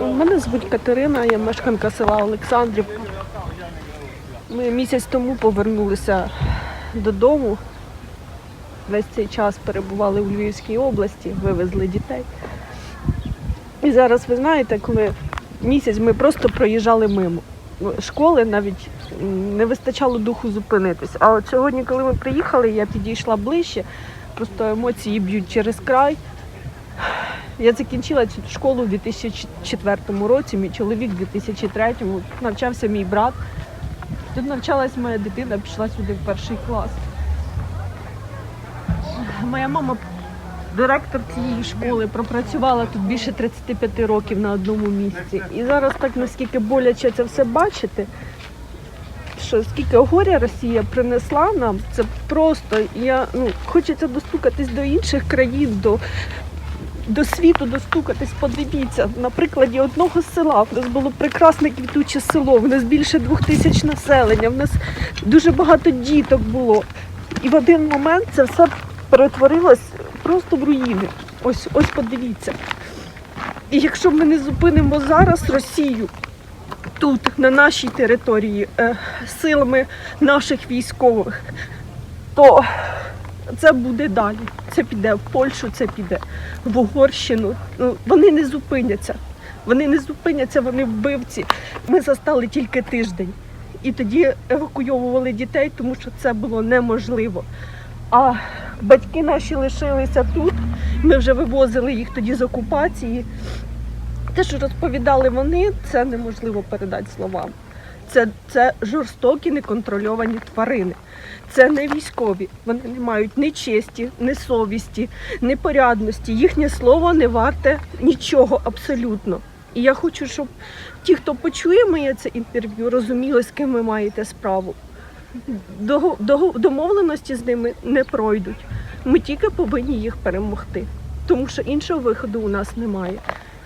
Мене звуть Катерина, я мешканка села Олександрівка. Ми місяць тому повернулися додому. Весь цей час перебували у Львівській області, вивезли дітей. І зараз ви знаєте, коли місяць ми просто проїжджали мимо. Школи навіть не вистачало духу зупинитись. А от сьогодні, коли ми приїхали, я підійшла ближче, просто емоції б'ють через край. Я закінчила цю школу у 2004 році, мій чоловік у 2003, навчався мій брат. Тут навчалась моя дитина, пішла сюди в перший клас. Моя мама директор цієї школи, пропрацювала тут більше 35 років на одному місці. І зараз так наскільки боляче це все бачити, що скільки горя Росія принесла нам, це просто я ну, хочеться достукатись до інших країн, до, до світу достукатись. Подивіться, на прикладі одного села. В нас було прекрасне квітуче село, в нас більше двох тисяч населення, в нас дуже багато діток було. І в один момент це все перетворилось просто в руїни. Ось, ось подивіться. І якщо ми не зупинимо зараз Росію тут, на нашій території, е, силами наших військових, то це буде далі. Це піде в Польщу, це піде в Угорщину. Ну, вони не зупиняться. Вони не зупиняться, вони вбивці. Ми застали тільки тиждень. І тоді евакуйовували дітей, тому що це було неможливо. А батьки наші лишилися тут. Ми вже вивозили їх тоді з окупації. Те, що розповідали вони, це неможливо передати словам. Це, це жорстокі неконтрольовані тварини. Це не військові. Вони не мають ні честі, ні совісті, ні порядності. Їхнє слово не варте нічого абсолютно. І я хочу, щоб ті, хто почує моє це інтерв'ю, розуміли, з ким ви маєте справу. Домовленості з ними не пройдуть. Ми тільки повинні їх перемогти, тому що іншого виходу у нас немає.